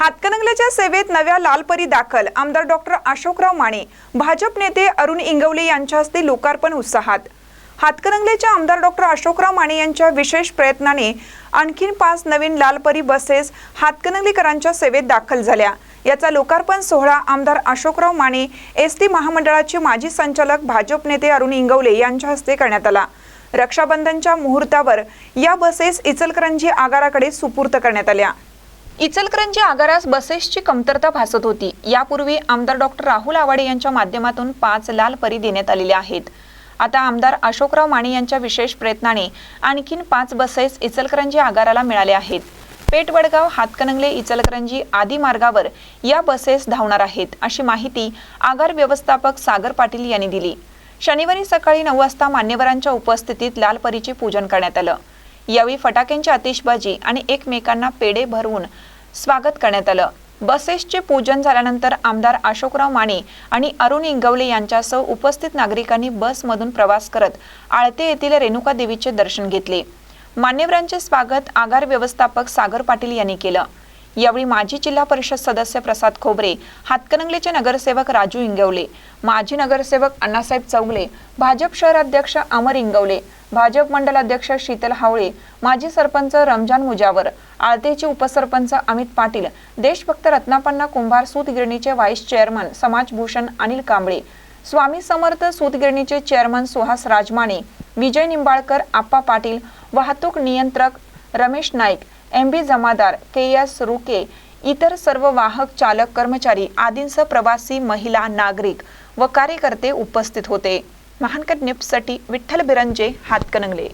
हातकणंगल्याच्या सेवेत नव्या लालपरी दाखल. आमदार डॉक्टर अशोकराव माने भाजप नेते अरुण इंगवले यांच्या हस्ते लोकार्पण उत्साहात. हातकणंगलेच्या आमदार डॉक्टर अशोकराव माने यांच्या विशेष प्रयत्नाने आणखीन पाच नवीन लालपरी बसेस हातकणंगलेकरांच्या सेवेत दाखल झाल्या. याचा लोकार्पण सोहळा आमदार अशोकराव माने एस टी महामंडळाचे माजी संचालक भाजप नेते अरुण इंगवले यांच्या हस्ते करण्यात आला. रक्षाबंधनच्या मुहूर्तावर या बसेस इचलकरंजी आगाराकडे सुपूर्त करण्यात आल्या. इचलकरंजी आगारास बसेसची कमतरता भासत होती. यापूर्वी आमदार डॉक्टर राहुल आवाडे यांच्या माध्यमातून पाच लाल परी देण्यात आलेल्या आहेत. आता आमदार अशोकराव माने यांच्या विशेष प्रयत्नाने आणखीन पाच बसेस इचलकरंजी आगाराला मिळाल्या आहेत. पेटवडगाव हातकणंगले इचलकरंजी आदी मार्गावर या बसेस धावणार आहेत अशी माहिती आगार व्यवस्थापक सागर पाटील यांनी दिली. शनिवारी सकाळी नऊ वाजता मान्यवरांच्या उपस्थितीत लाल परीचे पूजन करण्यात आलं. यावेळी फटाक्यांची आतिषबाजी आणि एकमेकांना पेढे भरवून स्वागत करण्यात आलं. बसेसचे पूजन झाल्यानंतर आमदार अशोकराव माने आणि अरुण इंगवले यांच्यासह उपस्थित नागरिकांनी बसमधून प्रवास करत आळते येथील रेणुका देवीचे दर्शन घेतले. मान्यवरांचे स्वागत आगार व्यवस्थापक सागर पाटील यांनी केलं. यावेळी माजी जिल्हा परिषद सदस्य प्रसाद खोबरे हातकणंगलेचे नगरसेवक राजू इंगवले माजी नगरसेवक अण्णासाहेब चौगले भाजप शहराध्यक्ष अमर इंगवले भाजप मंडल अध्यक्ष शीतल हावळे माजी सरपंच रमजान मुजावर आळतेचे उपसरपंच अमित पाटील देशभक्त रत्नापन्ना कुंभार सूतगिरणीचे व्हाईस चेअरमन समाजभूषण अनिल कांबळे स्वामी समर्थ सूतगिरणीचे चेअरमन सुहास राजमाने विजय निंबाळकर आप्पा पाटील वाहतूक नियंत्रक Ramesh Naik M B Jamadar K S Ruke इतर सर्व वाहक चालक कर्मचारी आदींसह प्रवासी महिला नागरिक व कार्यकर्ते उपस्थित होते. महानकट निप्ससाठी विठ्ठल बिरंजे हातकणंगले.